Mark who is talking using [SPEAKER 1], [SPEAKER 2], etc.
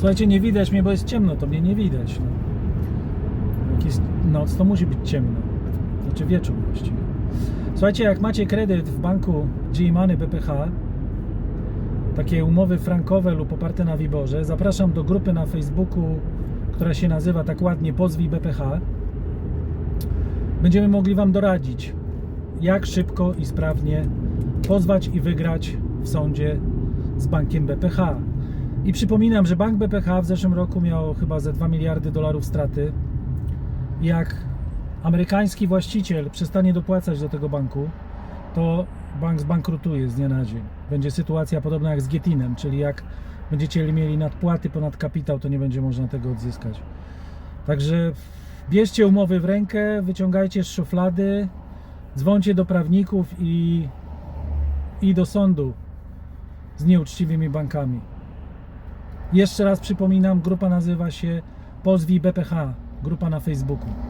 [SPEAKER 1] Słuchajcie, nie widać mnie, bo jest ciemno, to mnie nie widać. No. Jak jest noc, to musi być ciemno. Znaczy wieczór właściwie. Słuchajcie, jak macie kredyt w banku G-Money BPH, takie umowy frankowe lub oparte na Wiborze, zapraszam do grupy na Facebooku, która się nazywa tak ładnie Pozwij BPH. Będziemy mogli Wam doradzić, jak szybko i sprawnie pozwać i wygrać w sądzie z bankiem BPH. I przypominam, że bank BPH w zeszłym roku miał chyba ze 2 miliardy dolarów straty. Jak amerykański właściciel przestanie dopłacać do tego banku, to bank zbankrutuje z dnia na dzień. Będzie sytuacja podobna jak z Getinem, czyli jak będziecie mieli nadpłaty ponad kapitał, to nie będzie można tego odzyskać. Także bierzcie umowy w rękę, wyciągajcie z szuflady, dzwońcie do prawników i, i do sądu z nieuczciwymi bankami. Jeszcze raz przypominam, grupa nazywa się Pozwij BPH, grupa na Facebooku.